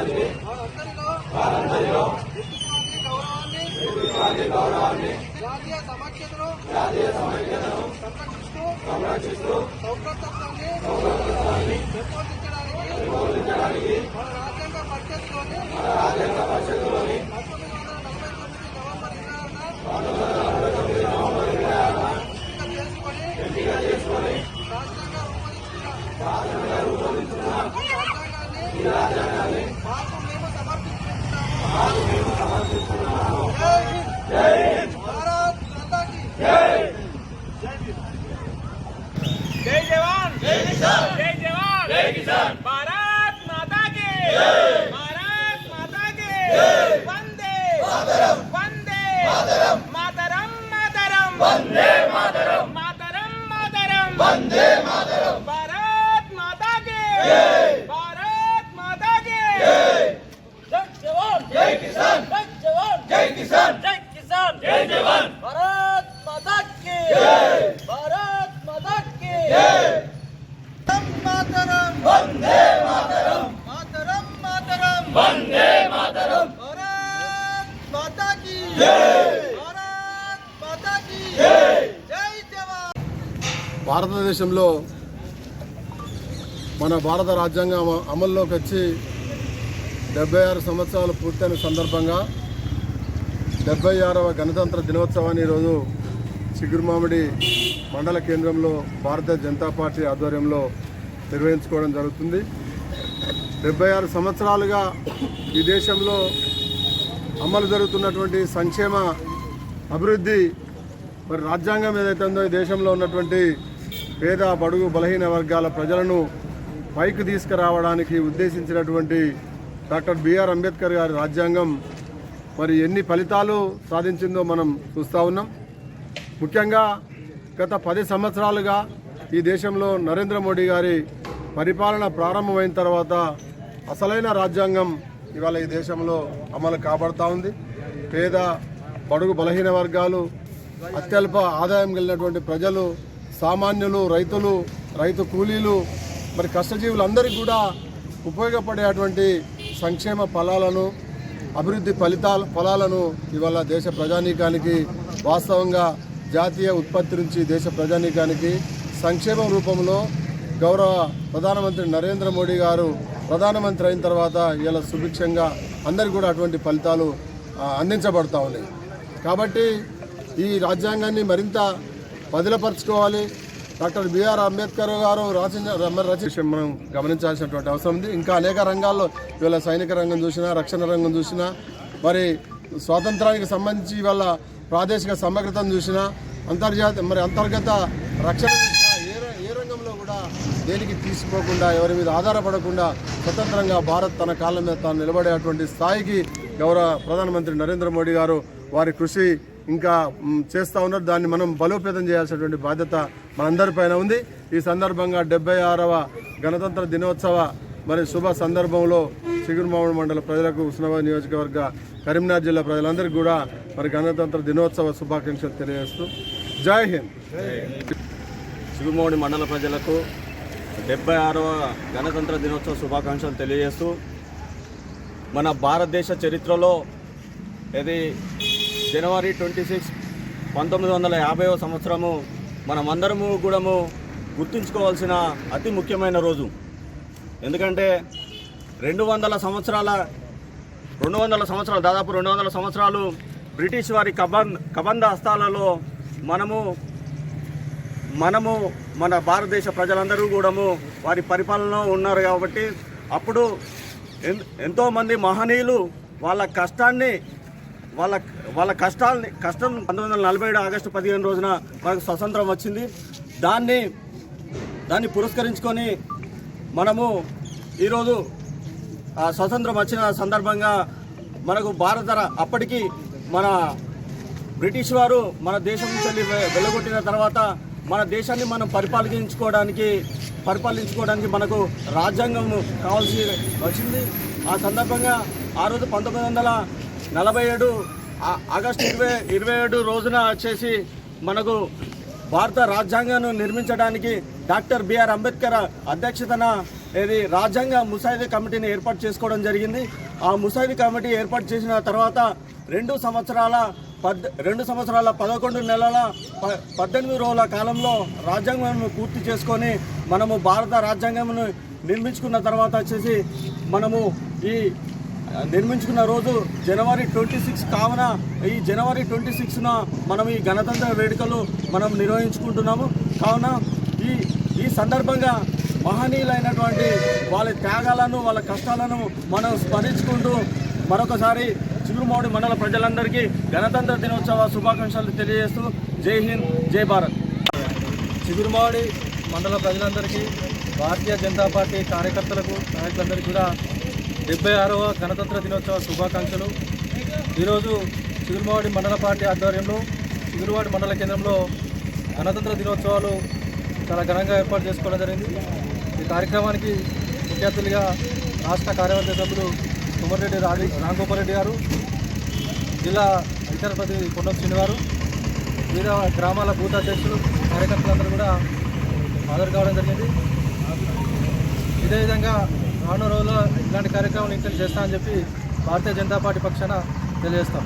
వారందరిలో వారందరిలో గౌరవాన్ని వ్యక్తిత్వాన్ని గౌరవాన్ని జాతీయ సమాఖ్యతను జాతీయ సంరక్షిస్తూ సంరక్షిస్తూ రాజ్యాంగ పరిషత్లోని మన నవంబర్ ఇరవై ఆరున చేసుకొని ఎంపిక जय जवान जय किसान जय जवान जय किसान भारत माता के भारत माता के वंदे मातरम वंदे मातरम मातरम मातरम वंदे मातरम मातरम मातरम वंदे భారతదేశంలో మన భారత రాజ్యాంగం అమ- అమల్లోకి వచ్చి డెబ్బై ఆరు సంవత్సరాలు పూర్తయిన సందర్భంగా డెబ్బై ఆరవ గణతంత్ర దినోత్సవాన్ని ఈరోజు చిగురుమామిడి మండల కేంద్రంలో భారతీయ జనతా పార్టీ ఆధ్వర్యంలో నిర్వహించుకోవడం జరుగుతుంది. డెబ్బై ఆరు సంవత్సరాలుగా ఈ దేశంలో అమలు జరుగుతున్నటువంటి సంక్షేమ అభివృద్ధి మరి రాజ్యాంగం ఏదైతే ఉందో ఈ దేశంలో ఉన్నటువంటి పేద బడుగు బలహీన వర్గాల ప్రజలను పైకి తీసుకురావడానికి ఉద్దేశించినటువంటి డాక్టర్ బిఆర్ అంబేద్కర్ గారి రాజ్యాంగం మరి ఎన్ని ఫలితాలు సాధించిందో మనం చూస్తూ ఉన్నాం. ముఖ్యంగా గత పది సంవత్సరాలుగా ఈ దేశంలో నరేంద్ర మోడీ గారి పరిపాలన ప్రారంభమైన తర్వాత అసలైన రాజ్యాంగం ఇవాళ ఈ దేశంలో అమలు కాబడతా ఉంది. పేద బడుగు బలహీన వర్గాలు అత్యల్ప ఆదాయం కలిగినటువంటి ప్రజలు సామాన్యులు రైతులు రైతు కూలీలు మరి కష్టజీవులందరికీ కూడా ఉపయోగపడేటువంటి సంక్షేమ ఫలాలను అభివృద్ధి ఫలితాల ఫలాలను ఇవాళ దేశ ప్రజానీకానికి వాస్తవంగా జాతీయ ఉత్పత్తి నుంచి దేశ ప్రజానీకానికి సంక్షేమం రూపంలో గౌరవ ప్రధానమంత్రి నరేంద్ర మోడీ గారు ప్రధానమంత్రి అయిన తర్వాత ఇలా సుభిక్షంగా అందరికీ కూడా అటువంటి ఫలితాలు అందించబడతా ఉన్నాయి. కాబట్టి ఈ రాజ్యాంగాన్ని మరింత బదిలపరచుకోవాలి. డాక్టర్ బిఆర్ అంబేద్కర్ గారు రచించిన రచించి మనం గమనించాల్సినటువంటి అవసరం ఉంది. ఇంకా అనేక రంగాల్లో ఇవాళ సైనిక రంగం చూసినా రక్షణ రంగం చూసినా మరి స్వాతంత్రానికి సంబంధించి ఇవాళ ప్రాదేశిక సమగ్రతను చూసినా అంతర్జాతీయ మరి అంతర్గత రక్షణ ఏ ఏ రంగంలో కూడా దేనికి తీసిపోకుండా ఎవరి మీద ఆధారపడకుండా స్వతంత్రంగా భారత్ తన కాళ్ళ మీద తాను నిలబడేటువంటి స్థాయికి గౌరవ ప్రధానమంత్రి నరేంద్ర మోడీ గారు వారి కృషి ఇంకా చేస్తూ ఉన్నారు. దాన్ని మనం బలోపేతం చేయాల్సినటువంటి బాధ్యత మనందరిపైన ఉంది. ఈ సందర్భంగా డెబ్బై ఆరవ గణతంత్ర దినోత్సవ మరి శుభ సందర్భంలో చిగురుమామిడి మండల ప్రజలకు ఉస్నాబాద్ నియోజకవర్గ కరీంనగర్ జిల్లా ప్రజలందరికీ కూడా మరి గణతంత్ర దినోత్సవ శుభాకాంక్షలు తెలియజేస్తూ జై హింద్. చిగుమోడి మండల ప్రజలకు డెబ్బై ఆరవ గణతంత్ర దినోత్సవ శుభాకాంక్షలు తెలియజేస్తూ మన భారతదేశ చరిత్రలో ఇది జనవరి ట్వంటీ సిక్స్ పంతొమ్మిది వందల యాభైవ సంవత్సరము మనమందరము కూడాము గుర్తుంచుకోవాల్సిన అతి ముఖ్యమైన రోజు. ఎందుకంటే రెండు వందల సంవత్సరాల రెండు వందల సంవత్సరాలు దాదాపు రెండు వందల సంవత్సరాలు బ్రిటిష్ వారి కబంద్ కబంధ హస్తాలలో మనము మనము మన భారతదేశ ప్రజలందరూ కూడాము వారి పరిపాలనలో ఉన్నారు కాబట్టి అప్పుడు ఎన్- ఎంతోమంది మహనీయులు వాళ్ళ కష్టాన్ని వాళ్ళ వాళ్ళ కష్టాల్ని కష్టం పంతొమ్మిది వందల నలభై ఏడు ఆగస్టు పదిహేను రోజున మనకు స్వతంత్రం వచ్చింది. దాన్ని దాన్ని పురస్కరించుకొని మనము ఈరోజు ఆ స్వతంత్రం వచ్చిన సందర్భంగా మనకు భారత అప్పటికి మన బ్రిటిష్ వారు మన దేశం నుంచి వెళ్ళగొట్టిన తర్వాత మన దేశాన్ని మనం పరిపాలించుకోవడానికి పరిపాలించుకోవడానికి మనకు రాజ్యాంగం కావాల్సి వచ్చింది. ఆ సందర్భంగా ఆ రోజు పంతొమ్మిది వందల నలభై ఏడు ఆగస్టు ఇరవై ఇరవై ఏడు రోజున వచ్చేసి మనకు భారత రాజ్యాంగాన్ని నిర్మించడానికి డాక్టర్ బిఆర్ అంబేద్కర్ అధ్యక్షతన ఇది రాజ్యాంగ ముసాయిదీ కమిటీని ఏర్పాటు చేసుకోవడం జరిగింది. ఆ ముసాయిదీ కమిటీ ఏర్పాటు చేసిన తర్వాత రెండు సంవత్సరాల పద్ రెండు సంవత్సరాల పదకొండు నెలల ప పద్దెనిమిది రోజుల కాలంలో రాజ్యాంగం పూర్తి చేసుకొని మనము భారత రాజ్యాంగంను నిర్మించుకున్న తర్వాత వచ్చేసి మనము ఈ నిర్మించుకున్న రోజు జనవరి ట్వంటీ సిక్స్ కావున ఈ జనవరి ట్వంటీ సిక్స్న మనం ఈ గణతంత్ర వేడుకలు మనం నిర్వహించుకుంటున్నాము. కావున ఈ ఈ సందర్భంగా మహనీయులైనటువంటి వాళ్ళ త్యాగాలను వాళ్ళ కష్టాలను మనం స్మరించుకుంటూ మరొకసారి చిగురుమౌడి మండల ప్రజలందరికీ గణతంత్ర దినోత్సవ శుభాకాంక్షలు తెలియజేస్తూ జై హింద్ జై భారత్. చిగురుమౌడి మండల ప్రజలందరికీ భారతీయ జనతా పార్టీ కార్యకర్తలకు నాయకులందరికీ కూడా డెబ్బై ఆరవ గణతంత్ర దినోత్సవ శుభాకాంక్షలు. ఈరోజు చిగురుమాడి మండల పార్టీ ఆధ్వర్యంలో చిగురువాడి మండల కేంద్రంలో గణతంత్ర దినోత్సవాలు చాలా ఘనంగా ఏర్పాటు చేసుకోవడం జరిగింది. ఈ కార్యక్రమానికి ముఖ్య అతిథులుగా రాష్ట్ర కార్యవర్గ సభ్యులు కుమర్రెడ్డి రాడి రాంగోపాల్ రెడ్డి గారు జిల్లా విచారపతి ప్రతినిధి గారు వివిధ గ్రామాల బూత్ అధ్యక్షులు కార్యకర్తలందరూ కూడా హాజరు కావడం జరిగింది. ఇదే విధంగా రానున్న రోజుల్లో ఇలాంటి కార్యక్రమాలు ఇంటర్ చేస్తామని చెప్పి భారతీయ జనతా పార్టీ పక్షాన తెలియజేస్తాం.